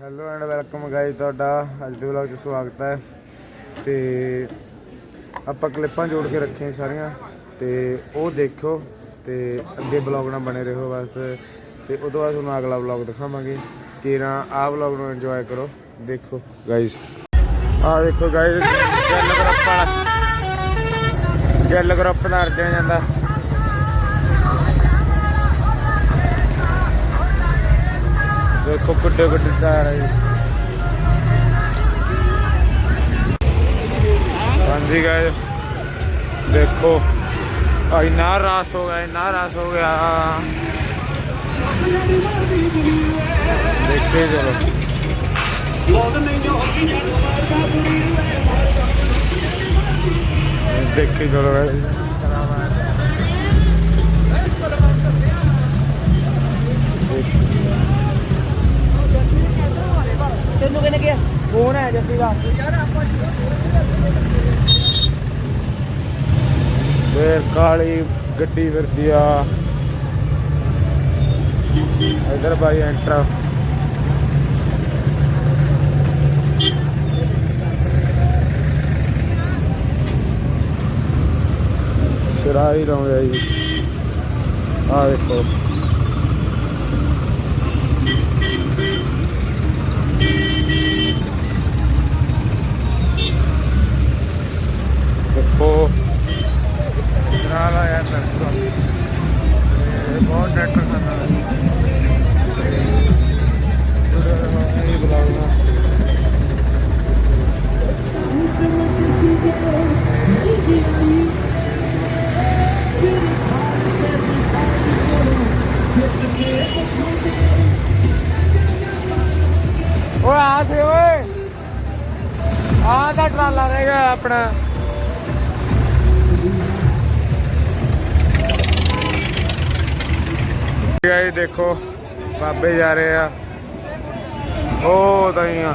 Hello and welcome guys ਤੁਹਾਡਾ ਅੱਜ ਦੇ ਵਲੌਗ 'ਚ ਸਵਾਗਤ ਹੈ ਤੇ ਆਪਾਂ ਕਲਿੱਪਾਂ ਜੋੜ ਕੇ ਰੱਖੀਆਂ ਸਾਰੀਆਂ ਤੇ ਉਹ ਦੇਖੋ ਤੇ ਅੱਗੇ ਵਲੌਗ ਨਾਲ ਬਣੇ ਰਹੋ ਬਸ ਤੇ ਉਸ ਤੋਂ ਬਾਅਦ ਤੁਹਾਨੂੰ ਅਗਲਾ ਵਲੌਗ ਦਿਖਾਵਾਂਗੇ ਕਿ ਨਾ ਆਹ ਵਲੌਗ ਨੂੰ ਇੰਜੋਏ ਕਰੋ ਦੇਖੋ ਗਾਇਸ ਆਹ ਦੇਖੋ ਗਾਇਸ ਗੱਲ ਗਰੁੱਪ ਵਾਲਾ ਗੱਲ ਗਰੁੱਪ ਦਾ ਅਰਜਨ ਜਾਂਦਾ ਦੇਖੋ ਕਿੱਡੇ ਕਿੱਡੇ ਟਾਇਰ ਆ ਜੀ ਹਾਂਜੀ ਗਾਇਸ ਦੇਖੋ ਆ ਇੰਨਾ ਰਾਸ ਹੋ ਗਿਆ ਇੰਨਾ ਰਾਸ ਹੋ ਗਿਆ ਦੇਖੇ ਤੈਨੂੰ ਕਿਹਨੇ ਕਿਹਾ? ਫੋਨ ਹੈ ਜੱਸੀ ਦਾ। ਫੇਰ ਕਾਲੀ ਗੱਡੀ ਫਿਰਦੀ ਆ। ਇਧਰ ਬਾਈ ਐਂਟਰ। ਸਿਰਾਈ ਲਾਉਂਦਾ ਜੀ। ਆ ਦੇਖੋ। ਦੇਖੋ। ਨਾਲ ਆਇਆ ਟਰੈਕਟਰ ਇਹ ਬਹੁਤ ਟਰੈਕਟਰ ਖਾਨਾ ਇਹ ਬੁਲਾਉਣਾ ਓਏ ਆ ਤੇ ਓਏ। ਆ ਦਾ ਟਰਾਲਾ ਰਹੇਗਾ ਆਪਣਾ। ਗਾਇਸ ਦੇਖੋ ਬਾਬੇ ਜਾ ਰਹੇ ਆ। ਉਹ ਤਾਂ ਹੀ ਆ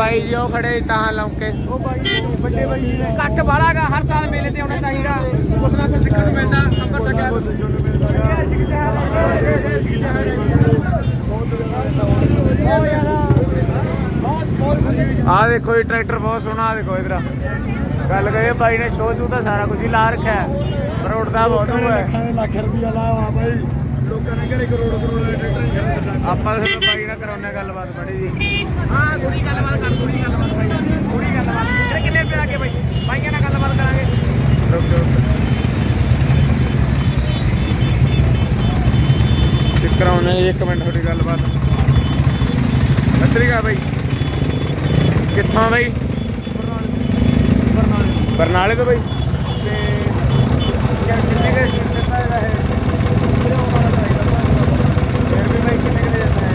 ਬਾਈ ਜੀ ਉਹ ਖੜੇ ਤਾਂ ਲੌਂਕੇ ਉਹ ਬਾਈ ਵੱਡੇ ਬਾਈ ਜੀ ਨੇ ਕੱਟ ਵਾਲਾਗਾ ਹਰ ਸਾਲ ਮੇਲੇ ਤੇ ਆਉਣਾ ਚਾਹੀਦਾ। ਕੁਛ ਨਾ ਕੁਛ ਸਿੱਖਣ ਨੂੰ ਮਿਲਦਾ ਅੰਮ੍ਰਿਤਸਰ ਸ਼ਹਿਰ ਆ ਦੇਖੋ ਇਹ ਟਰੈਕਟਰ ਬਹੁਤ ਸੋਹਣਾ ਆ ਦੇਖੋ ਇਧਰ। ਗੱਲ ਕਰੀਏ ਬਾਈ ਨੇ ਸ਼ੋਅ ਚੂ ਤਾਂ ਸਾਰਾ ਕੁਝ ਹੀ ਲਾ ਰੱਖਿਆ। ਪਰ ਉੱਡਦਾ ਬਹੁਤ ਹੈ ਲੱਖ ਰੁਪਿਆ ਲਾਇਆ ਬਾਈ। ਘਰੇ ਕਰੋੜ ਕਰੋੜ ਦੇ ਟਰੈਕਟਰ ਹੀ ਖੜੇ ਛੱਡਾਂ ਆਪਾਂ ਤਾਂ ਤੁਹਾਨੂੰ ਬਾਈ ਨਾਲ ਕਰਾਉਣੇ ਗੱਲਬਾਤ ਬੜੀ ਜੀ। ਹਾਂ ਥੋੜੀ ਗੱਲਬਾਤ ਕਰ ਥੋੜੀ ਗੱਲਬਾਤ ਬਾਈ। ਥੋੜੀ ਗੱਲਬਾਤ। ਤੇਰੇ ਕਿੰਨੇ ਪਿਆ ਕੇ ਬਾਈ? ਬਾਈਆਂ ਨਾਲ ਗੱਲਬਾਤ ਕਰਾਂਗੇ। ਰੁਕ ਜਾਓ ਠੀਕ ਕਰਾਉਣੇ ਜੀ, ਇੱਕ ਮਿੰਟ ਤੁਹਾਡੀ ਗੱਲਬਾਤ। ਸਤਰੀਕਾ ਬਾਈ। ਕਿੱਥੋਂ ਬਾਈ? ਬਰਨਾਲੇ ਬਰਨਾਲੇ ਤੋਂ। ਬਾਈ। ਤੇ ਕਿੰਨੇ ਕੇ ਦਿੱਤਾ ਇਹਦਾ ਹੈ ਫਿਰ ਵੀ ਬਾਈ ਕਿੰਨੇ ਕੇ ਜਾਂਦਾ ਹੈ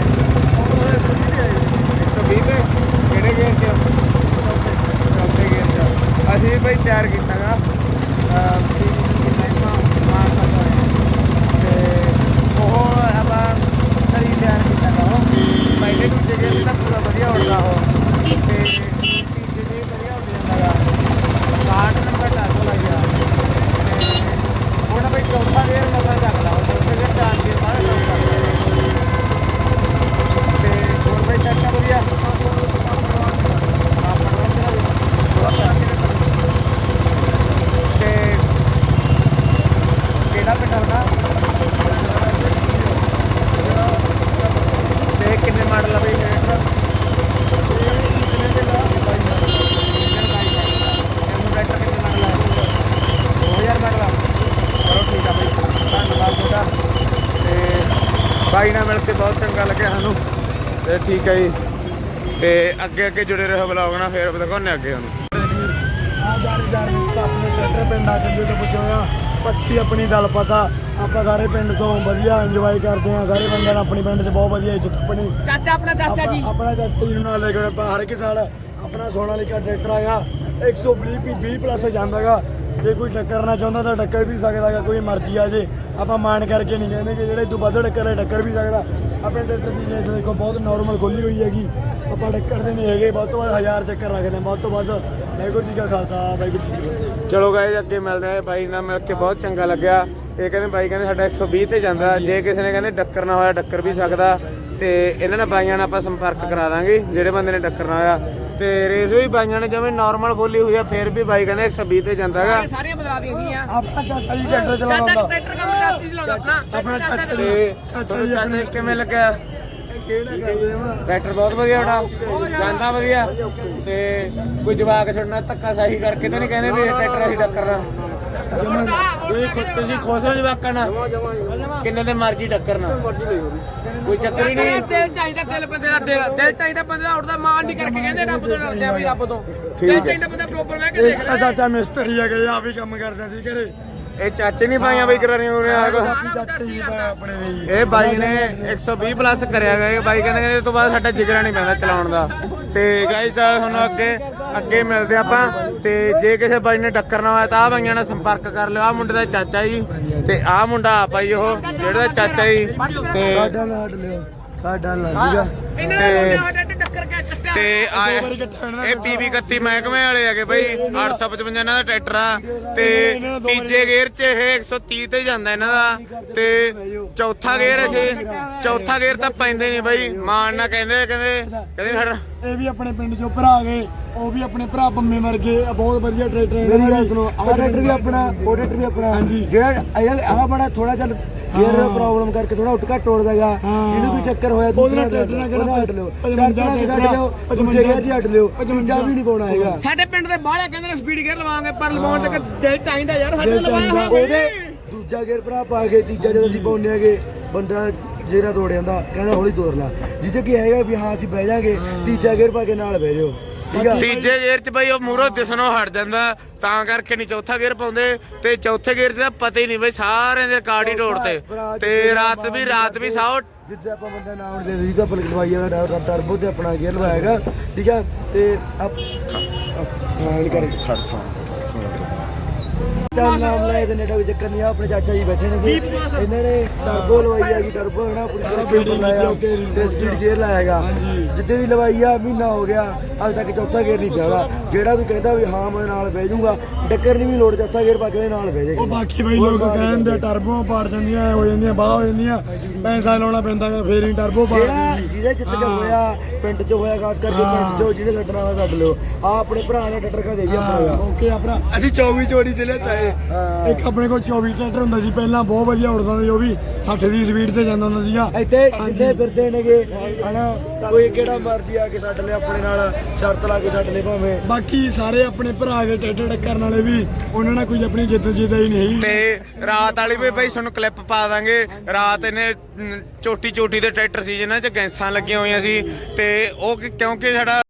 ਠੀਕ ਹੈ? ਕਿਹੜੇ ਗੇਅਰ ਚ ਚੌਥੇ ਗੇਅਰ ਚ ਅਸੀਂ ਵੀ ਬਾਈ ਤਿਆਰ ਕੀਤਾ ਗਾ ਉਹ ਆਪਾਂ ਸਰੀ ਤਿਆਰ ਕੀਤਾਗਾ ਉਹ ਪਹਿਲੇ ਦੂਜੇ ਗੇਅਰ ਤਾਂ ਪੂਰਾ ਵਧੀਆ ਉੜਦਾ ਉਹ ਤੇ ਤੀਜੇ ਦੇ ਵਧੀਆ ਉੱਡ ਜਾਂਦਾਗਾ ਕਾਟ ਨੰਬਰ ਟਾਸੋ ਲੱਗ ਗਿਆ ਤੇ ਹੁਣ ਬਈ ਚੌਥਾ ਗੇਅਰ ਨਵਾਂ ਚੱਕਦਾ ਉਹ ਚੌਥੇ ਗੇਅਰ ਚਾਰ ਗੇਅਰ ਸਾਰੇ ਕੰਮ ਕਰਦਾ ਤੇ ਹੋਰ ਬਈ ਟਰੈਕਟਰ ਵਧੀਆ ਠੀਕ ਹੈ ਜੀ। ਤੇ ਅੱਗੇ ਅੱਗੇ ਜੁੜੇ ਰਹੋ ਬਲੌਗ ਨਾਲ ਫੇਰ ਦਿਖਾਉਂਦੇ ਅੱਗੇ ਹੁਣ। ਆ ਜਾਰੀ ਜਾਰੀ ਆਪਣੇ ਟਰੈਕਟਰ ਪਿੰਡ ਆ ਚੱਲੇ ਤੋਂ ਪੁੱਛਿਆ ਪੱਕੀ ਆਪਣੀ ਗੱਲ ਪਤਾ ਆਪਾਂ ਸਾਰੇ ਪਿੰਡ ਤੋਂ ਵਧੀਆ ਇੰਜੋਏ ਕਰਦੇ ਆ ਸਾਰੇ ਬੰਦਿਆਂ ਨਾਲ ਆਪਣੀ ਪਿੰਡ 'ਚ ਬਹੁਤ ਵਧੀਆ ਇੱਜ਼ਤ ਆਪਣੀ। ਚਾਚਾ ਆਪਣਾ ਚਾਚਾ ਜੀ। ਆਪਾਂ- ਆਪਣਾ ਚਾਚਾ ਜੀ ਨੂੰ ਨਾਲ ਲੈ ਕੇ ਹਰ ਇੱਕ ਸਾਲ ਆਪਣਾ ਸੋਨਾਲੀਕਾ ਟਰੈਕਟਰ ਆਇਆ 120 ਵੀ 20 ਪਲੱਸ ਜਾਂਦਾਗਾ ਜੇ ਕੋਈ ਟੱਕਰਨਾ ਚਾਹੁੰਦਾ ਤਾਂ ਟੱਕਰ ਵੀ ਸਕਦਾਗਾ ਕੋਈ ਮਰਜ਼ੀ ਆ ਜੇ। ਆਪਾਂ ਮਾਣ ਕਰਕੇ ਨਹੀਂ ਕਹਿੰਦੇ ਕਿ ਜਿਹੜੇ ਤੋਂ ਵੱਧ ਟੱਕਰ ਹੈ ਟੱਕਰ ਵੀ ਸਕਦਾ। ਆਪਣੇ ਟਰੈਕਟਰ ਦੀ ਜੇਸ ਦੇਖੋ ਬਹੁਤ ਨਾਰਮਲ ਖੋਲੀ ਹੋਈ ਹੈਗੀ। ਆਪਾਂ ਟੱਕਰਦੇ ਨਹੀਂ ਹੈਗੇ ਵੱਧ ਤੋਂ ਵੱਧ 1000 ਚੱਕਰ ਰੱਖਦੇ ਵੱਧ ਤੋਂ ਵੱਧ। ਵਾਹਿਗੁਰੂ ਜੀ ਕਾ ਖਾਲਸਾ ਵਾਹਿਗੁਰੂ ਜੀ ਕੀ ਫਤਿਹ। ਚਲੋ ਗਾਇਜ਼ ਅੱਗੇ ਮਿਲਦੇ ਆ ਬਾਈ ਨਾਲ ਮਿਲ ਕੇ ਬਹੁਤ ਚੰਗਾ ਲੱਗਿਆ। ਇਹ ਕਹਿੰਦੇ ਬਾਈ ਕਹਿੰਦੇ ਸਾਡਾ 120 ਤੇ ਜਾਂਦਾ। ਜੇ ਕਿਸੇ ਨੇ ਕਹਿੰਦੇ ਡੱਕਰ ਨਾ ਹੋਇਆ ਡੱਕਰ ਵੀ ਸਕਦਾ। ਤੇ ਇਹਨਾਂ ਨਾਲ ਬਾਈਆਂ ਨਾਲ ਆਪਾਂ ਸੰਪਰਕ ਕਰਾ ਦਾਂਗੇ ਜਿਹੜੇ ਬੰਦੇ ਨੇ ਡੱਕਰ ਨਾ ਹੋਇਆ। ਤੇ ਰੇਸ ਵੀ ਬਾਈਆਂ ਨੇ ਜਿਵੇਂ ਨਾਰਮਲ ਖੋਲੀ ਹੋਈ ਆ ਫਿਰ ਵੀ ਬਾਈ ਕਹਿੰਦੇ 120 ਤੇ ਜਾਂਦਾ ਹੈਗਾ। ਇਹ ਸਾਰੀਆਂ ਬਦਲਾ ਦੀਆਂ ਸੀਗੀਆਂ ਆਪਣਾ ਚਾਚਾ ਜੀ ਟਰੈਕਟਰ ਚਲਾਉਂਦਾ ਚਾਚਾ ਹੁੰਦਾ ਟਰੈਕਟਰ ਕੰਮ ਚਾਚੀ ਚਲਾਉਂਦਾ ਆਪਣਾ। ਆਪਣਾ ਚਾਚਾ ਜੀ ਤੇ ਚਾਚਾ ਤੁਹਾਨੂੰ ਜੀ ਚਾਚਾ ਆਪਣੇ ਜੀ ਕਿਵੇਂ ਲੱਗਿਆ? ਕਿਹੜਾ ਕਰਦੇ ਆ? ਟਰੈਕਟਰ ਬਹੁਤ ਵਧੀਆ ਤੁਹਾਡਾ। ਜਾਂਦਾ ਵਧੀਆ। ਤੇ ਕੋਈ ਜਵਾਕ ਛੱਡਣਾ ਧੱਕਾ ਸਹੀ ਕਰਕੇ ਤਾਂ ਨਹੀਂ ਕਹਿੰਦੇ ਵੀ ਟਰੈਕਟਰ ਅਸੀਂ ਟੱਕਰਨਾ ਤੁਸੀਂ ਖੁਦ ਤੁਸੀਂ ਖੁਸ਼ ਹੋ ਜਵਾਕਾਂ ਨਾਲ? ਕਿੰਨੇ ਦੇ ਮਰਜ਼ੀ ਟੱਕਰਨਾ ਕੋਈ ਚੱਕਰ ਹੀ ਨਹੀਂ। ਦਿਲ ਚਾਹੀਦਾ ਦਿਲ ਬੰਦੇ ਦਾ ਦਿਲ ਦਿਲ ਚਾਹੀਦਾ ਬੰਦੇ ਦਾ ਉੱਠਦਾ ਮਾਣ ਨਹੀਂ ਕਰਕੇ ਕਹਿੰਦੇ ਰੱਬ ਤੋਂ ਡਰਦੇ ਆ ਵੀ ਰੱਬ ਤੋਂ। ਦਿਲ। ਚਾਹੀਦਾ ਬੰਦਾ ਬਰੋਬਰ ਮੈਂ ਕੇ ਦੇਖ ਲੈ। ਚਾਚਾ ਮਿਸਤਰੀ ਆ ਗਏ ਆ ਵੀ ਕੰਮ ਕਰਦਾ ਸੀ ਘਰੇ। ਇਹ ਚਾਚੇ ਨਹੀਂ ਪਾਈਆਂ ਬਈ ਕਰਾਣੀ ਹੋ ਰਿਹਾ ਇਹ ਬਾਈ ਨੇ 120 ਪਲੱਸ ਕਰਿਆ ਗਿਆ ਇਹ ਬਾਈ ਕਹਿੰਦੇ ਕਹਿੰਦੇ ਇਹ ਤੋਂ ਬਾਅਦ ਸਾਡਾ ਜਿਗਰਾ ਨਹੀਂ ਪੈਂਦਾ ਚਲਾਉਣ ਦਾ। ਤੇ ਗਾਇਸ ਤਾਂ ਤੁਹਾਨੂੰ ਅੱਗੇ ਅੱਗੇ ਮਿਲਦੇ ਆਪਾਂ। ਤੇ ਜੇ ਕਿਸੇ ਬਾਈ ਨੇ ਟੱਕਰਨਾ ਹੋਇਆ ਤਾਂ ਆ ਬਾਈਆਂ ਨਾਲ ਸੰਪਰਕ ਕਰ ਲਿਓ। ਆ ਮੁੰਡੇ ਦਾ ਚਾਚਾ ਜੀ ਤੇ ਆ ਮੁੰਡਾ ਆ ਬਾਈ ਉਹ, ਜਿਹੜਾ ਚਾਚਾ ਜੀ। ਤੇ ਸਾਡਾ ਨਾਲ ਲਿਓ। ਸਾਡਾ ਨਾਲ ਇਹਨਾਂ ਨੇ ਮੁੰਡੇ ਆਟੇ ਟੱਕਰ ਕੇ ਕੱਟਿਆ ਤੇ ਆ ਇਹ ਪੀਵੀ 31 ਮਹਿਕਮੇ ਵਾਲੇ ਹੈਗੇ ਬਈ 855 ਇਹਨਾਂ ਦਾ ਟਰੈਕਟਰ ਆ। ਤੇ ਤੀਜੇ ਗੇਅਰ 'ਚ ਇਹ 130 ਤੇ ਜਾਂਦਾ ਇਹਨਾਂ ਦਾ। ਤੇ ਚੌਥਾ ਗੇਅਰ ਇਹ ਚੌਥਾ ਗੇਅਰ ਤਾਂ ਪੈਂਦੇ ਨਹੀਂ ਬਈ। ਮਾਨ ਨਾ ਕਹਿੰਦੇ ਕਹਿੰਦੇ ਕਹਿੰਦੇ ਸਾਡਾ ਇਹ ਵੀ ਆਪਣੇ ਪਿੰਡ ਚੋਂ ਭਰਾ ਗਏ। ਉਹ ਵੀ ਆਪਣੇ ਭਰਾ ਪੰਮੇ ਵਰਗੇ ਆ ਬਹੁਤ ਵਧੀਆ ਟਰੈਕਟਰ ਹੈ। ਮੇਰੀ ਗੱਲ ਸੁਣੋ ਆਹ ਟਰੈਕਟਰ ਵੀ ਆਪਣਾ ਉਹ ਟਰੈਕਟਰ ਵੀ ਆਪਣਾ। ਹਾਂਜੀ। ਜਿਹੜਾ ਆਹ ਬੜਾ ਥੋੜਾ ਚੱਲ ਗੇਅਰ ਪ੍ਰੋਬਲਮ ਕਰਕੇ ਥੋੜਾ ਉੱਟ ਘੱਟ ਤੋੜਦਾਗਾ ਜਿਹਨੂੰ ਕੋਈ ਚੱਕਰ ਹੋਇਆ ਉਹਦੇ ਨਾਲ ਟਰੈਕਟਰ ਨਾਲ ਕਿਹੜਾ ਹਟ ਲਿਓ। ਸ਼ਰਤ ਨਾਲ ਕਿਸੇ ਹਟ ਲਿਓ ਦੂਜੇ ਗੇਅਰ ਦੀ ਹਟ ਲਿਓ। ਤੀਜਾ ਵੀ ਨਹੀਂ ਪਾਉਣਾ ਹੈਗਾ। ਸਾਡੇ ਪਿੰਡ ਦੇ ਬਾਹਲੇ ਕਹਿੰਦੇ ਨੇ ਸਪੀਡ ਗੇਅਰ ਲਵਾਵਾਂਗੇ ਪਰ ਲਵਾਉਣ ਤੱਕ ਦਿਲ ਚਾਹੀਦਾ ਯਾਰ ਸਾਡੇ ਲਵਾਇਆ ਉਹਦੇ ਬਈ। ਦੂਜਾ ਗੇਅਰ ਭਰਾ ਪਾ ਕੇ ਤੀਜਾ ਜਦੋਂ ਅਸੀਂ ਪਾਉਂਦੇ ਹੈਗੇ ਬੰਦਾ ਜਿਹੜਾ ਤੋੜ ਜਾਂਦਾ ਕਹਿੰਦਾ ਹੌਲੀ ਤੋੜ ਲਾ। ਜਿੱਤੇ ਕੀ ਹੈਗਾ ਵੀ ਹਾਂ ਅਸੀਂ ਬਹਿ ਜਾਾਂਗੇ ਤੀਜਾ ਗੇਅਰ ਪਾ ਕੇ ਨਾਲ ਬਹਿ ਜਾਓ। ਠੀਕ ਆ? ਤੀਜੇ ਗੇਅਰ 'ਚ ਬਈ ਉਹ ਮੂਹਰੋਂ ਦਿਸਣੋਂ ਹਟ ਜਾਂਦਾ ਤਾਂ ਕਰਕੇ ਨਹੀਂ ਚੌਥਾ ਗੇਅਰ ਪਾਉਂਦੇ ਤੇ ਚੌਥੇ ਗੇਅਰ 'ਚ ਤਾਂ ਪਤਾ ਹੀ ਨਹੀਂ ਬਈ ਸਾਰਿਆਂ ਦੇ ਰਿਕਾਰਡ ਹੀ ਤੋੜਤੇ। ਤੇ ਰਾਤ ਵੀ ਰਾਤ ਵੀ ਸਾਓ ਜਿੱਦਾਂ ਆਪਾਂ ਬੰਦਾ ਨਾਮ ਦੇ ਲਈ ਤਾਂ ਆਪਾਂ ਲਗਵਾਈ ਹੈਗਾ ਟਰਬੋ ਤੇ ਆਪਣਾ ਗੇਅਰ ਲਵਾਏਗਾ ਠੀਕ ਆ ਤੇ ਆਪ ਹਾਂ ਇਹ ਕਰ ਚੱਲ ਨਾਮ ਲੈ ਦੇ ਨੇੜਾ ਕੋਈ ਚੱਕਰ ਨਹੀਂ ਆ ਆਪਣੇ ਚਾਚਾ ਜੀ ਬੈਠੇ ਨੇ ਇਹਨਾਂ ਨੇ ਟਰਬੋ ਲਵਾਈ ਹੈਗੀ ਟਰਬੋ ਹੈ ਨਾ ਪੂਰੀ ਸਾਰਾ ਪੇਪਰ ਲਾਇਆ ਤੇ ਸਪੀਡ ਗੇਅਰ ਲਾਇਆ ਹੈਗਾ। ਜਿੱਦੇ ਦੀ ਲਵਾਈ ਆ ਮਹੀਨਾ ਹੋ ਗਿਆ ਅੱਜ ਤੱਕ ਚੌਥਾ ਗੇਅਰ ਨਹੀਂ ਪਿਆਗਾ ਜਿਹੜਾ ਵੀ ਕਹਿੰਦਾ ਵੀ ਹਾਂ ਮੈਂ ਨਾਲ ਬਹਿ ਜਾਊਗਾ ਡੱਕਰ ਨਹੀਂ ਵੀ ਲੋੜ ਚੌਥਾ ਗੇਅਰ ਪਾ ਕੇ ਉਹਦੇ ਨਾਲ ਬਹਿ ਜਾਏਗਾ। ਉਹ ਬਾਕੀ ਬਈ ਲੋਕ ਕਹਿੰਦੇ ਟਰਬੋ ਪਾੜ ਜਾਂਦੀਆਂ ਹੋ ਜਾਂਦੀਆਂ ਬਾਹ ਹੋ ਜਾਂਦੀਆਂ ਪੈਸਾ ਲਾਉਣਾ ਪੈਂਦਾ ਫੇਰ ਹੀ ਟਰਬੋ ਜਿਹੜਾ ਜਿਹਦੇ ਜਿੱਤ ਚ ਹੋਇਆ ਪਿੰਡ ਚ ਹੋਇਆ ਖਾਸ ਕਰਕੇ ਪਿੰਡ ਚ ਜਿਹਨੇ ਛੱਡਣਾ ਵਾ ਛੱਡ ਲਿਓ। ਆ ਆਪਣੇ ਭਰਾ ਨੇ ਟੱਟਰ ਕਾ ਦੇ ਵੀ ਆਪਣਾ। ਓਕੇ ਆਪਣਾ। ਅਸੀਂ 24 ਜੋੜੀ ਤੇ ਲੈਤਾ ਏ ਇੱਕ ਆਪਣੇ ਕੋਲ 24 ਟਰੈਕਟਰ ਹੁੰਦਾ ਸੀ ਪਹਿਲਾਂ ਬਹੁਤ ਵਧੀਆ ਉੜਦਾ ਸੀ ਉਹ ਵੀ 60 ਦੀ ਸਪੀਡ ਤੇ ਜਾਂਦਾ ਹੁੰਦਾ ਸੀਗਾ। ਇੱਥੇ ਇੱਥੇ ਫਿਰਦੇ ਨੇਗੇ ਹਨਾ? ਕੋਈ ਕਿਹੜਾ ਮਰਜ਼ੀ ਆ ਕੇ ਛੱਡ ਲਿਆ ਆਪਣੇ ਨਾਲ ਸ਼ਰਤ ਲਾ ਕੇ ਛੱਡ ਲੈ ਭਾਵੇਂ। ਬਾਕੀ ਸਾਰੇ ਆਪਣੇ ਭਰਾ ਦੇ ਟਰੈਕਟਰ ਟੱਕਰਨ ਵਾਲੇ ਵੀ ਉਹਨਾਂ ਨਾਲ ਕੋਈ ਆਪਣੀ ਜਿੱਤ ਜਿੱਦਾ ਹੀ ਨਹੀਂ। ਤੇ ਰਾਤ ਵਾਲੀ ਵੀ ਬਈ ਤੁਹਾਨੂੰ ਕਲਿੱਪ ਪਾ ਦਾਂਗੇ। ਰਾਤ ਇਹਨੇ ਚੋਟੀ ਚੋਟੀ ਦੇ ਟਰੈਕਟਰ ਸੀ ਜਿਨ੍ਹਾਂ 'ਚ ਗੈਸਾਂ ਲੱਗੀਆਂ ਹੋਈਆਂ ਸੀ। ਤੇ ਉਹ ਕਿ- ਕਿਉਂਕਿ ਸਾਡਾ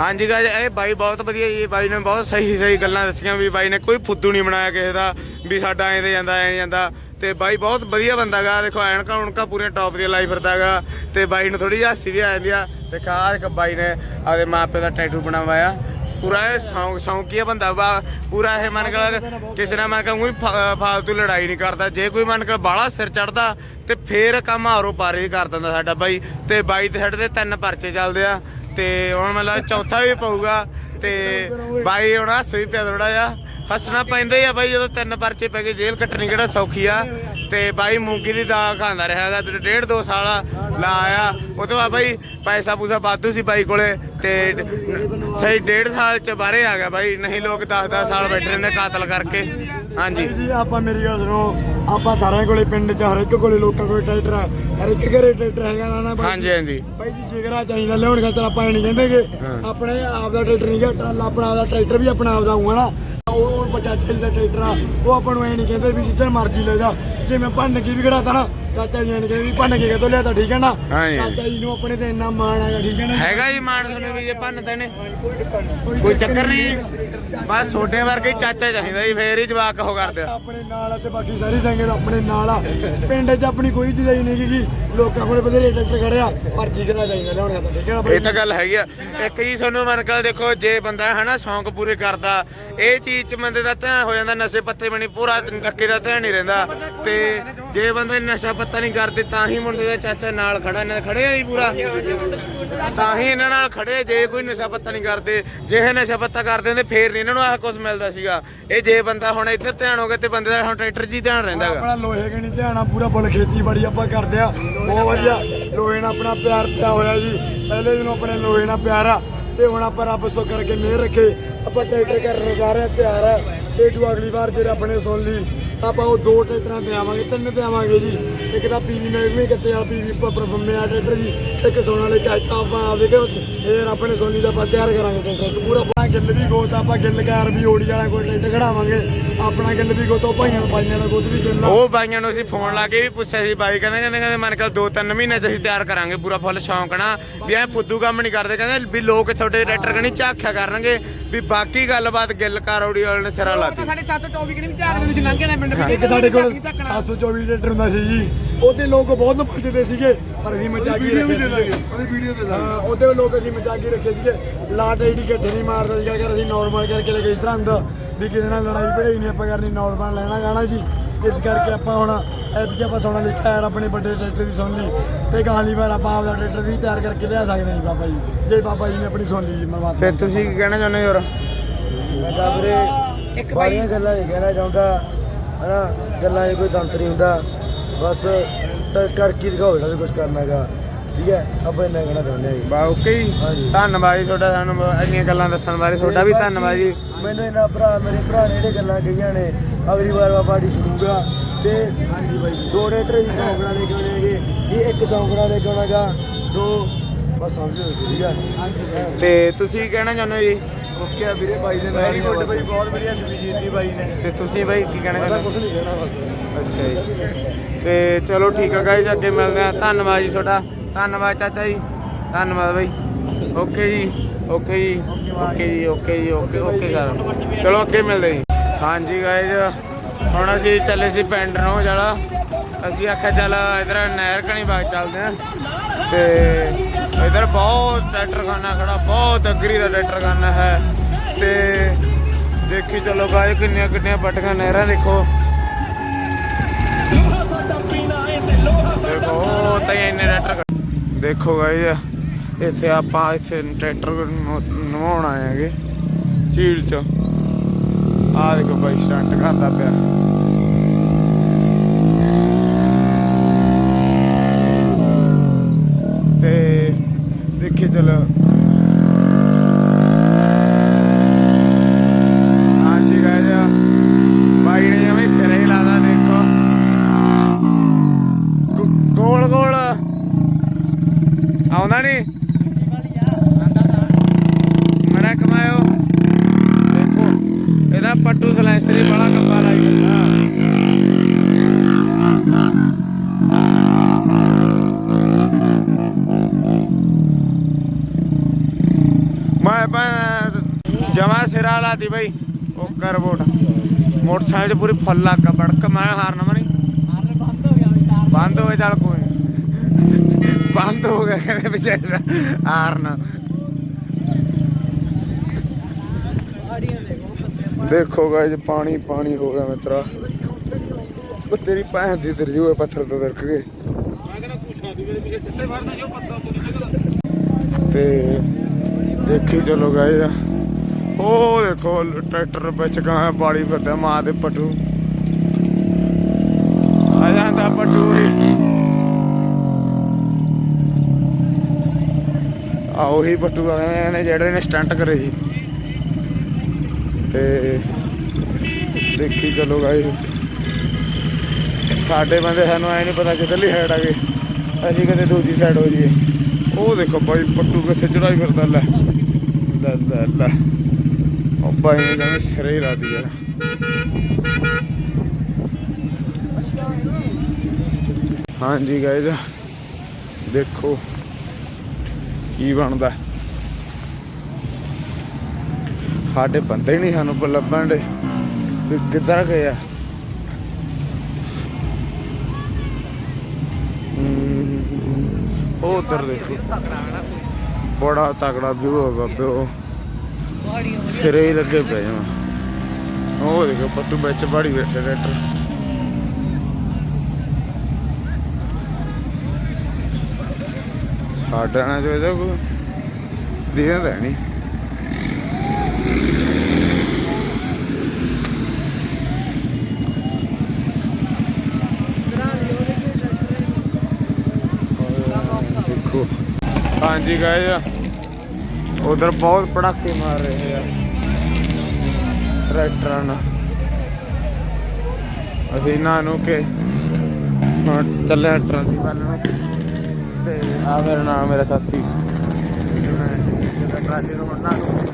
ਹਾਂਜੀ ਗਾਇਸ ਇਹ ਬਾਈ ਬਹੁਤ ਵਧੀਆ ਜੀ, ਬਾਈ ਨੇ ਬਹੁਤ ਸਹੀ ਸਹੀ ਗੱਲਾਂ ਦੱਸੀਆਂ ਵੀ ਬਾਈ ਨੇ ਕੋਈ ਫੁੱਦੂ ਨਹੀਂ ਬਣਾਇਆ ਕਿਸੇ ਦਾ, ਵੀ ਸਾਡਾ ਐਂ ਤੇ ਜਾਂਦਾ, ਐਂ ਜਾਂਦਾ। ਤੇ ਬਾਈ ਬਹੁਤ ਵਧੀਆ ਬੰਦਾ ਗਾ, ਦੇਖੋ ਐਨਕਾਂ ਉਣਕਾਂ ਪੂਰੀਆਂ ਟੌਪ ਦੀਆਂ ਲਾਈ ਫਿਰਦਾਗਾ ਤੇ ਬਾਈ ਨੂੰ ਥੋੜੀ ਜਿਹੀ ਹਾਸੀ ਵੀ ਆ ਜਾਂਦੀ ਆ। ਤੇ ਖਾ ਇੱਕ ਬਾਈ ਨੇ ਆਪਦੇ ਮਾਪੇ ਦਾ ਟੈਟੂ ਬਣਾਵਾਇਆ। ਪੂਰਾ ਇਹ ਸ਼ੌਂਕ ਸ਼ੌਂਕੀਆ ਬੰਦਾ ਵਾ, ਪੂਰਾ ਇਹ ਮਨ ਕਰ ਕਿਸੇ ਨਾਲ ਮੈਂ ਕਹੂੰ ਫਾਲਤੂ ਲੜਾਈ ਨਹੀਂ ਕਰਦਾ। ਜੇ ਕੋਈ ਮਨ ਕਰ ਬਾਹਲਾ ਸਿਰ ਚੜਦਾ ਤੇ ਫੇਰ ਕੰਮ ਆਰੋ ਪਾਰੇ ਹੀ ਕਰ ਦਿੰਦਾ ਸਾਡਾ ਬਾਈ। ਤੇ ਬਾਈ ਤੇ ਸਾਡੇ ਦੇ ਤਿੰਨ ਪਰਚੇ ਚੱਲਦੇ ਆ। ਤੇ ਹੁਣ ਮਤਲਬ ਚੌਥਾ ਵੀ ਪਊਗਾ ਤੇ ਬਾਈ ਹੁਣ ਹੱਸ ਵੀ ਪਿਆ ਥੋੜਾ ਜਿਹਾ। ਹੱਸਣਾ ਪੈਂਦਾ ਹੀ ਆ ਬਾਈ, ਜਦੋਂ ਤਿੰਨ ਪਰਚੇ ਪੈ ਗਏ, ਜੇਲ੍ਹ ਕੱਟਣੀ ਕਿਹੜਾ ਸੌਖੀ ਆ। ਤੇ ਬਾਈ ਮੂੰਗੀ ਦੀ ਦਾਲ ਖਾਂਦਾ ਰਿਹਾ ਹੈਗਾ, ਤੇ ਡੇਢ ਦੋ ਸਾਲ ਲਾ ਆਇਆ। ਉਹ ਤੋਂ ਬਾਅਦ ਬਾਈ ਪੈਸਾ ਪੂਸਾ ਵਾਧੂ ਸੀ ਬਾਈ ਕੋਲੇ, ਤੇ ਸਹੀ ਡੇਢ ਸਾਲ ਚ ਬਾਹਰੇ ਆ ਗਿਆ ਬਾਈ। ਨਹੀਂ ਲੋਕ 10-10 ਸਾਲ ਬੈਠੇ ਰਹਿੰਦੇ ਕਾਤਲ ਕਰਕੇ। ਹਾਂਜੀ। ਆਪਾਂ ਮੇਰੀ ਗੱਲ ਸੁਣੋ। ਆਪਾਂ ਸਾਰਿਆਂ ਕੋਲੇ ਪਿੰਡ 'ਚ ਹਰ ਇੱਕ ਕੋਲੇ ਲੋਕਾਂ ਕੋਲੇ ਟਰੈਕਟਰ ਆ ਹਰ ਇੱਕ ਘਰੇ ਟਰੈਕਟਰ ਹੈਗਾ ਨਾ ਨਾ ਬਾਈ ਹਾਂਜੀ ਹਾਂਜੀ। ਭਾਈ ਜੀ ਜਿਗਰਾ ਚਾਹੀਦਾ ਲਿਆਉਣ ਖਾਤਰ ਆਪਾਂ ਇਹ ਨਹੀਂ ਕਹਿੰਦੇ ਕਿ ਹਾਂ। ਆਪਣੇ ਆਪ ਦਾ ਟਰੈਕਟਰ ਨਹੀਂ ਗਾ ਟਰਾਲਾ ਆਪਣਾ ਆਪਦਾ ਟਰੈਕਟਰ ਵੀ ਆਪਣਾ ਆਪਦਾ ਹੋਊਗਾ ਨਾ। ਉਹ ਉਹ ਬੱਚਾ ਜੀ ਦਾ ਟਰੈਕਟਰ ਆ ਉਹ ਆਪਾਂ ਨੂੰ ਇਹ ਨਹੀਂ ਕਹਿੰਦੇ ਵੀ ਜਿੱਧਰ ਮਰਜ਼ੀ ਲੈ ਜਾ। ਜਿਵੇਂ ਭੰਨ ਕੇ ਵੀ ਖੜਾਤਾ ਨਾ ਚਾਚਾ ਜੀ ਨੇ ਕਹਿੰਦੇ ਵੀ ਭੰਨ ਕੇ ਕਿਤੋਂ ਲਿਆਤਾ ਠੀਕ ਹੈ ਨਾ। ਚਾਚਾ ਜੀ ਨੂੰ ਆਪਣੇ ਤੇ ਇੰਨਾ ਮਾਣ ਹੈਗਾ ਠੀਕ ਹੈ ਨਾ? ਹੈਗਾ ਜੀ ਮਾਨ ਤੁਹਾਨੂੰ ਵੀ ਜੇ ਭੰਨਦੇ ਨੇ। ਕੋਈ ਚੱਕਰ ਨਹੀਂ। ਬਸ ਛੋਟੇ ਵਰਗੇ ਹੀ ਚਾਚਾ ਚਾਹੀਦਾ ਜੀ ਫੇਰ ਹੀ ਜਵਾਕ ਉਹ ਕਰਦੇ ਆ। ਆਪਣੇ ਨਾਲ ਆ ਤੇ ਬਾਕੀ ਸਾਰੀ ਸੰਗਤ ਆਪਣੇ ਨਾਲ ਆ। ਪਿੰਡ 'ਚ ਆਪਣੀ ਕੋਈ ਚੀਜ਼ ਹੀ ਨਹੀਂ ਕਿ ਲੋਕਾਂ ਕੋਲੇ ਬਥੇਰੇ ਟਰੈਕਟਰ ਖੜਿਆ ਪਰਚੀ ਕਰਨਾ ਚਾਹੀਦਾ ਲਿਆਉਣ ਖਾਤਰ ਠੀਕ ਹੈ ਨਾ ਇਹ ਤਾਂ ਗੱਲ ਹੈਗੀ ਆ। ਇੱਕ ਜੀ ਤੁਹਾਨੂੰ ਮਨ ਕਰ ਦੇਖੋ ਜੇ ਬੰਦਾ ਹਨਾ ਸ਼ੌਂਕ ਪੂਰੇ ਕਰਦਾ ਇਹ ਚੀਜ਼ 'ਚ ਬੰਦੇ ਦਾ ਧਿਆਨ ਹੋ ਜਾਂਦਾ ਨਸ਼ੇ ਪੱਤੇ ਬਣੀ ਪੂਰਾ ਅੱਗੇ ਦਾ ਧਿਆਨ ਨਹੀਂ ਰਹਿੰਦਾ। ਤੇ ਜੇ ਬੰਦੇ ਨਸ਼ਾ ਪੱਤਾ ਨਹੀਂ ਕਰਦੇ, ਤਾਂ ਹੀ ਮੁੰਡੇ ਦਾ ਚਾਚਾ ਨਾਲ ਖੜਾ, ਇਹਨਾਂ ਦੇ ਖੜੇ ਆ ਜੀ ਪੂਰਾ। ਤਾਂ ਹੀ ਇਹਨਾਂ ਨਾਲ ਖੜੇ, ਜੇ ਕੋਈ ਨਸ਼ਾ ਪੱਤਾ ਨਹੀਂ ਕਰਦੇ, ਜੇ ਇਹ ਨਸ਼ਾ ਪੱਤਾ ਕਰਦੇ ਹੁੰਦੇ, ਫੇਰ ਨਹੀਂ ਇਹਨਾਂ ਨੂੰ ਆਹ ਕੁਝ ਮਿਲਦਾ ਸੀਗਾ। ਇਹ ਜੇ ਬੰਦਾ ਹੁਣ ਇੱਧਰ ਧਿਆਨ ਹੋ ਗਿਆ, ਤੇ ਬੰਦੇ ਦਾ ਹੁਣ ਟਰੈਕਟਰ 'ਚ ਧਿਆਨ ਰਹਿੰਦਾ ਹੈਗਾ। ਆਪਣਾ ਲੋਹੇ ਕਿ ਧਿਆਨ ਆ, ਪੂਰਾ ਬਲ ਖੇਤੀਬਾੜੀ ਆਪਾਂ ਕਰਦੇ ਆ। ਬਹੁਤ ਵਧੀਆ। ਲੋਹੇ ਨਾਲ ਆਪਣਾ ਪਿਆਰ ਪਿਆ ਹੋਇਆ ਜੀ। ਪਹਿਲੇ ਦਿਨੋਂ ਆਪਣੇ ਲੋਹੇ ਨਾਲ ਪਿਆਰ ਆ। ਤੇ ਹੁਣ ਆਪਾਂ ਰੱਬ ਸੋ ਕਰਕੇ ਮਿਹਰ ਰੱਖੇ। ਆਪਾਂ ਟਰੈਕਟਰ ਕਰਨ ਜਾ ਰਹੇ ਆ, ਤਿਆਰ ਆ। ਤੇ ਅਗਲੀ ਵਾਰ ਜੇ ਰੱਬ ਨੇ ਸੁਣ ਲਈ ਆਪਾਂ ਉਹ ਦੋ ਟਰੈਕਟਰਾਂ ਤੇ ਆਵਾਂਗੇ ਤਿੰਨ ਤੇ ਆਵਾਂਗੇ ਜੀ। ਇੱਕ ਤਾਂ ਪੀਵੀ ਮੈਂ ਵੀ ਕੱਟੇ ਆ ਪੀਵੀ ਪਰਫਮੇ ਆ ਟਰੈਕਟਰ ਜੀ। ਇੱਕ ਸੋਨਾ ਵਾਲੇ ਚਾਚਾ ਆਪਾਂ ਆਪਦੇ ਘਰ ਇਹ ਰੱਬ ਨੇ ਸੁਣ ਲਈ ਤਾਂ ਆਪਾਂ ਤਿਆਰ ਕਰਾਂਗੇ ਟਰੈਕਟਰ। ਪੂਰਾ ਆਪਣਾ ਗਿੱਲ ਵੀ ਗੋਤ ਆਪਾਂ ਗਿੱਲ ਕਾਰ ਵੀ ਓੜੀ ਵਾਲਾ ਕੋਈ ਟਰੈਕਟਰ ਖੜਾਵਾਂਗੇ ਆਪਣਾ ਗਿੱਲ ਵੀ ਗੋਤੋ ਭਾਈਆਂ ਨੂੰ ਪਾਈਆਂ ਦਾ ਗੋਤ ਵੀ ਗਿੱਲ ਉਹ ਬਾਈਆਂ ਨੂੰ ਅਸੀਂ ਫੋਨ ਲਾ ਕੇ ਵੀ ਪੁੱਛਿਆ ਸੀ ਬਾਈ ਕਹਿੰਦੇ ਕਹਿੰਦੇ ਕਹਿੰਦੇ ਮਨ ਕਰ ਦੋ ਤਿੰਨ ਮਹੀਨੇ ਚ ਅਸੀਂ ਤਿਆਰ ਕਰਾਂਗੇ ਪੂਰਾ ਫੁੱਲ ਸ਼ੌਂਕ ਨਾ ਵੀ ਐ ਫੁੱਦੂ ਕੰਮ ਨਹੀਂ ਕਰਦੇ ਕਹਿੰਦੇ ਵੀ ਲੋਕ ਤੁਹਾਡੇ ਟਰੈਕਟਰ ਕਣੀ ਝਾਕਿਆ ਕਰਨਗੇ। ਵੀ ਬਾਕੀ ਗੱਲਬਾਤ ਗਿੱਲ ਕਰੌੜੀ ਵਾਲੇ ਨੇ ਸਿਰਾ ਲਾਤੀ। ਸਾਡੇ 724 ਕਿਹੜੀ ਵੀ ਝਾੜ ਦੇ ਵਿੱਚ ਲੰਘੇ ਨੇ ਪਿੰਡ ਵਿੱਚ ਇੱਕ ਸਾਡੇ ਕੋਲ 724 ਲੀਟਰ ਹੁੰਦਾ ਸੀ ਜੀ। ਉਹਦੇ ਲੋਕ ਬਹੁਤ ਪੁੱਛਦੇ ਸੀਗੇ ਪਰ ਅਸੀਂ ਮਚਾ ਕੇ ਰੱਖੇ ਸੀਗੇ। ਉਹਦੀ ਵੀਡੀਓ ਤੇ ਹਾਂ ਉਹਦੇ ਲੋਕ ਅਸੀਂ ਮਚਾ ਕੇ ਰੱਖੇ ਸੀਗੇ। ਲਾਟ ਆਈਡੀ ਘੱਟੇ ਨਹੀਂ ਮਾਰਦਾ ਸੀਗਾ ਕਿ ਅਸੀਂ ਨਾਰਮਲ ਕਰਕੇ ਲੈ ਕੇ ਇਸ ਤਰ੍ਹਾਂ ਹੁੰਦਾ ਵੀ ਕਿਸੇ ਨਾਲ ਲੜਾਈ ਭੜਾਈ ਨਹੀਂ ਆਪਾਂ ਕਰਨੀ ਨਾਰਮਲ ਲੈਣਾ ਗਾਣਾ ਜੀ। ਇਸ ਕਰਕੇ ਆਪਾਂ ਹੁਣ ਐਤਕੀ ਆਪਾਂ ਸੋਨਾ ਲਿਖਿਆ ਯਾਰ ਆਪਣੇ ਵੱਡੇ ਟਰੈਕਟਰ ਦੀ ਸੁਣ ਲਈ ਤੇ ਗਾਲੀ ਵਾਰ ਆਪਾਂ ਆਪਦਾ ਟਰੈਕਟਰ ਵੀ ਤਿਆਰ ਕਰਕੇ ਲਿਆ ਸਕਦੇ ਹਾਂ ਜੀ ਬਾਬਾ ਜੀ। ਜੇ ਬਾਬਾ ਜੀ ਨੇ ਆਪਣੀ ਸੁਣ ਲਈ ਜੀ ਤੇ ਮਰਵਾਤਾ ਤੁਸੀਂ ਕੀ ਕਹਿਣਾ ਚਾਹੁੰਦੇ ਹੋ ਹੋਰ? ਮੈਂ ਤਾਂ ਵੀਰੇ ਇੱਕ ਬਾਈ ਗੱਲਾਂ ਨਹੀਂ ਕਹਿਣਾ ਚਾਹੁੰਦਾ। ਹਨਾ ਗੱਲਾਂ 'ਚ ਕੋਈ ਦੰਤ ਨਹੀਂ ਹੁੰਦਾ ਬਸ ਟ- ਕਰਕੇ ਦਿਖਾਓ ਜਿਹੜਾ ਵੀ ਕੁਝ ਕਰਨਾਗਾ ਠੀਕ ਹੈ? ਆਪਾਂ ਇੰਨਾ ਕਹਿਣਾ ਚਾਹੁੰਦੇ ਹਾਂ ਜੀ। ਬਾ ਓਕੇ ਜੀ। ਹਾਂਜੀ। ਧੰਨਵਾਦ ਜੀ ਤੁਹਾਡਾ ਸਾਨੂੰ ਇੰਨੀਆਂ ਗੱਲਾਂ ਦੱਸਣ ਬਾਰੇ। ਤੁਹਾਡਾ ਵੀ ਬਾਕੀ ਧੰਨਵਾਦ ਜੀ। ਮੈਨੂੰ ਇਹਨਾਂ ਭਰਾ ਮੇਰੇ ਭਰਾ ਨੇ ਜਿਹੜੇ ਗੱਲਾਂ ਕਹੀਆਂ ਨੇ ਅਗਲੀ ਵਾਰ ਮੈਂ ਪਾਰਟੀ ਸੁਣੂਗਾ। ਤੇ ਹਾਂਜੀ ਬਾਈ ਦੋ ਡੇਟਰ ਦੀ ਸੌਂਕਣਾ ਲੈ ਕੇ ਆਉਣੇ ਹੈਗੇ। ਇਹ ਇੱਕ ਸੌਂਕਣਾ ਲੈ ਕੇ ਆਉਣਾਗਾ ਦੋ ਬਸ ਸਮਝ ਲਓ ਠੀਕ ਹੈ? ਤੇ ਤੁਸੀਂ ਕੀ ਕਹਿਣਾ ਚਾਹੁੰਦੇ ਹੋ ਜੀ? ਓਕੇ ਆ ਵੀਰੇ ਬਾਈ ਦੇ ਨਾਲ ਬਸ। ਬਹੁਤ ਵਧੀਆ ਸੁਭਜੀਤ ਦੀ ਬਾਈ ਨੇ। ਤੇ ਤੁਸੀਂ ਬਾਈ ਕੀ ਕਹਿਣਾ ਮੈਂ ਤਾਂ ਚਾਹੁੰਦੇ? ਕੁਝ ਨਹੀਂ ਕਹਿਣਾ ਬਸ। ਅੱਛਾ ਜੀ। ਤੇ ਚਲੋ ਠੀਕ ਆ ਗਾਇਜ਼ ਅੱਗੇ ਮਿਲਦੇ ਆ। ਧੰਨਵਾਦ ਜੀ ਤੁਹਾਡਾ। ਧੰਨਵਾਦ ਚਾਚਾ ਜੀ। ਧੰਨਵਾਦ ਬਾਈ। ਓਕੇ ਜੀ ਓਕੇ ਜੀ ਓਕੇ ਜੀ ਓਕੇ ਜੀ ਓਕੇ ਓਕੇ ਸਰ ਚਲੋ ਅੱਗੇ ਮਿਲਦੇ ਜੀ। ਹਾਂਜੀ ਗਾਇਜ਼ ਹੁਣ ਅਸੀਂ ਚੱਲੇ ਸੀ ਪਿੰਡ ਨੂੰ ਜਿਹੜਾ ਅਸੀਂ ਆਖਿਆ ਚੱਲ ਇਧਰ ਨਹਿਰ ਕਣੀ ਬਾਗ ਚੱਲਦੇ ਆ। ਤੇ ਇਧਰ ਬਹੁਤ ਟਰੈਕਟਰ ਖਾਨਾ ਖੜਾ, ਬਹੁਤ ਅਗਰੀ ਦਾ ਟਰੈਕਟਰ ਖਾਨਾ ਹੈ। ਤੇ ਦੇਖੀ ਚਲੋ ਗਾਇਜ਼ ਕਿੰਨੀਆਂ ਕਿੰਨੀਆਂ ਪਟਕਾਂ ਨਹਿਰਾਂ ਦੇਖੋ। ਦੇਖੋ ਤਾਂ ਇੰਨੇ ਟਰੈਕਟਰ ਦੇਖੋ ਗਾਇਜ਼ ਇੱਥੇ ਆਪਾਂ ਇੱਥੇ ਟਰੈਕਟਰ ਨਵਾਉਣ ਆਏ ਹੈਗੇ, ਝੀਲ ਚ। ਆਹ ਦੇਖੋ ਬਾਈ ਸਟੰਟ ਕਰਦਾ ਪਿਆ ਤੇ ਦੇਖੀ ਚੱਲ ਹਾਂਜੀ ਗਾਇਜ਼ ਬਾਈ ਨੇ ਜਿਵੇਂ ਸਿਰੇ ਹੀ ਲਾਦਾ ਦੇਖੋ ਗੋ- ਗੋਲ ਗੋਲ ਆਉਂਦਾ ਨਹੀਂ ਮੜਾ ਕਮਾਇਓ ਦੇਖੋ ਇਹਦਾ ਪੱਟੂ ਸਲੈਂਸਰੀ ਬੜਾ ਕੱਪਾ ਲਾਈ ਜਾਂਦਾ ਮੈਂ ਪਾ ਜਮਾ ਸਿਰਾ ਲਾਤੀ ਬਈ ਉਹ ਕਰ ਵੋਟ। ਮੋਟਰਸਾਈਕਲ 'ਚ ਪੂਰੀ ਫੁੱਲ ਲੱਗਾ ਮੈਂ ਹਾਰਨ ਮਣੀ ਬੰਦ ਹੋ ਗਿਆ ਚੱਲ ਕੋਈ ਨੀ। ਬੰਦ ਹੋ ਗਿਆ, ਕਹਿੰਦੇ ਵਿਚਾਰੇ ਹਾਰਨ। ਦੇਖੋ ਗਾਇਜ ਪਾਣੀ ਪਾਣੀ ਹੋ ਗਿਆ ਮਿੱਤਰਾ। ਉਹ ਤੇਰੀ ਭੈਣ ਦੀ ਦਰਜੂ ਹੋਏ ਪੱਥਰ ਤੋਂ ਦਰਕ ਗਏ। ਤੇ ਦੇਖੀ ਚਲੋ ਗਾਇਜ ਉਹ ਦੇਖੋ, ਟਰੈਕਟਰ ਵਿੱਚ ਗਾਂ ਬਾੜੀ ਫਿਰਦਾ ਮਾਂ ਦੇ ਪਟੂ। ਆ ਜਾਂਦਾ ਪਟੂ ਆ ਉਹੀ ਪੱਟੂ ਆ ਨੇ, ਜਿਹੜੇ ਨੇ ਸਟੰਟ ਕਰੇ ਸੀ। ਤੇ ਦੇਖੀ ਚਲੋ ਗਾਈ ਸਾਡੇ ਬੰਦੇ ਸਾਨੂੰ ਐ ਨਹੀਂ ਪਤਾ ਕਿੱਧਰਲੀ ਸਾਈਡ ਆ ਗਏ। ਅਸੀਂ ਕਦੇ ਦੂਜੀ ਸਾਈਡ ਹੋ ਜਾਈਏ। ਉਹ ਦੇਖੋ ਬਾਈ, ਪੱਟੂ ਕਿੱਥੇ ਚੜਾਈ ਫਿਰਦਾ, ਲੈ। ਲੈ ਲੈ ਲੈ। ਬਾਈ ਨੇ ਕਹਿੰਦੇ ਸਿਰੇ ਹੀ ਰਾਦੀ ਯਾਰ। ਹਾਂਜੀ ਗਾਇਜ਼ ਦੇਖੋ ਕੀ ਬਣਦਾ। ਸਾਡੇ ਬੰਦੇ ਨਹੀਂ ਸਾਨੂੰ ਪ- ਲੱਭਣ ਦੇ। ਕਿੱਧਰ ਗਏ ਆ? ਉਹ ਉਧਰ ਦੇਖੋ। ਬੜਾ ਤਕੜਾ ਵਿਊ ਹੈ ਬਾਬੇ, ਉਹ। ਸਿਰੇ ਹੀ ਲੱਗੇ ਪਏ ਜਮਾਂ। ਉਹ ਦੇਖੋ ਪੱਟੂ ਵਿੱਚ ਬਾੜੀ ਬੈਠੇ ਟਰੈਕਟਰ। ਸਾਡਾ ਨਾ ਜੋ ਇਹਦਾ ਕੋਈ ਦੀਦਾ ਨਹੀਂ। ਦੇਖੋ। ਹਾਂਜੀ ਗਾਇਜ਼ ਉਧਰ ਬਹੁਤ ਪੜਾਕੇ ਮਾਰ ਰਹੇ ਆ। ਟਰੈਕਟਰਾਂ ਨਾਲ। ਅਸੀਂ ਇਹਨਾਂ ਨੂੰ ਕਿ ਹੁਣ ਚੱਲੇ ਟਰਾਲੀ ਵੱਲ ਨੂੰ। ਤੇ ਆ ਮੇਰਾ ਨਾਮ, ਮੇਰਾ ਸਾਥੀ। ਜਿਹੜਾ ਟਰਾਲੀ ਨੂੰ ਹੁਣ ਨੂੰ